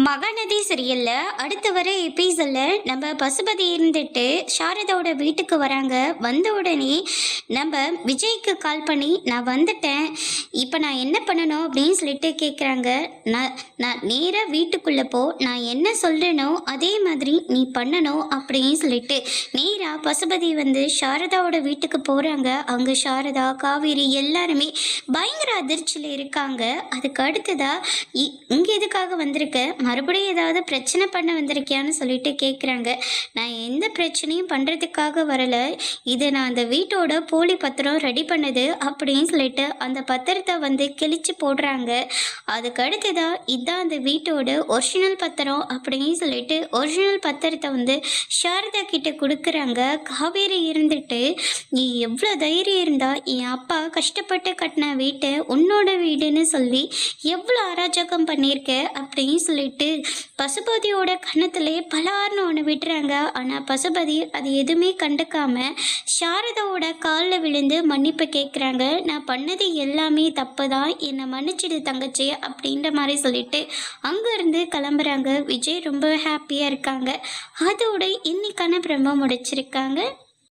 மகாநதி சீரியல்ல அடுத்து வர எபிசோடில் நம்ம பசுபதி இருந்துட்டு சாரதாவோட வீட்டுக்கு வராங்க. வந்த உடனே நம்ம விஜய்க்கு கால் பண்ணி நான் வந்துட்டேன். இப்போ நான் என்ன பண்ணணும்? அப்படின்னு சொல்லிட்டு கேட்குறாங்க நான் நான் நேராக வீட்டுக்குள்ளே போ. நான் என்ன சொல்கிறேனோ அதே மாதிரி நீ பண்ணணும். அப்படின்னு சொல்லிட்டு நேராக பசுபதி வந்து சாரதாவோட வீட்டுக்கு போகிறாங்க அங்கே சாரதா காவேரி எல்லாருமே பயங்கர அதிர்ச்சியில் இருக்காங்க. அதுக்கு அடுத்ததாக இ- எதுக்காக வந்திருக்க? மறுபடியும் ஏதாவது பிரச்சனை பண்ண வந்திருக்கியான்னு சொல்லிட்டு கேட்குறாங்க நான் எந்த பிரச்சனையும் பண்ணுறதுக்காக வரலை. இது நான் அந்த வீட்டோட போலி பத்திரம் ரெடி பண்ணது அப்படின்னு சொல்லிட்டு அந்த பத்திரத்தை வந்து கிழிச்சு போடுறாங்க. அதுக்கு அடுத்ததா இதான் அந்த வீட்டோட ஒரிஜினல் பத்திரம் அப்படின்னு சொல்லிட்டு ஒரிஜினல் பத்திரத்தை வந்து சாரதா கிட்ட கொடுக்குறாங்க. காவேரி இருந்துட்டு நீ எவ்வளோ தைரியம் இருந்தால் என் அப்பா கஷ்டப்பட்டு கட்டின வீட்டை உன்னோட வீடுன்னு சொல்லி எவ்வளோ அராஜகம் பண்ணியிருக்க? அப்படின்னு சொல்லிட்டு பசுபதியோட கன்னத்திலே பலார்னு ஒன்று விட்டுறாங்க. ஆனால் பசுபதி அது எதுவுமே கண்டுக்காம சாரதாவோட காலில் விழுந்து மன்னிப்பு கேட்குறாங்க நான் பண்ணது எல்லாமே தப்பு தான் என்னை மன்னிச்சிடு தங்கச்சி அப்படின்ற மாதிரி சொல்லிட்டு அங்கேருந்து கிளம்புறாங்க. விஜய் ரொம்ப ஹாப்பியாக இருக்காங்க. அதோட இன்னைக்கான பிரம்ம முடிச்சிருக்காங்க.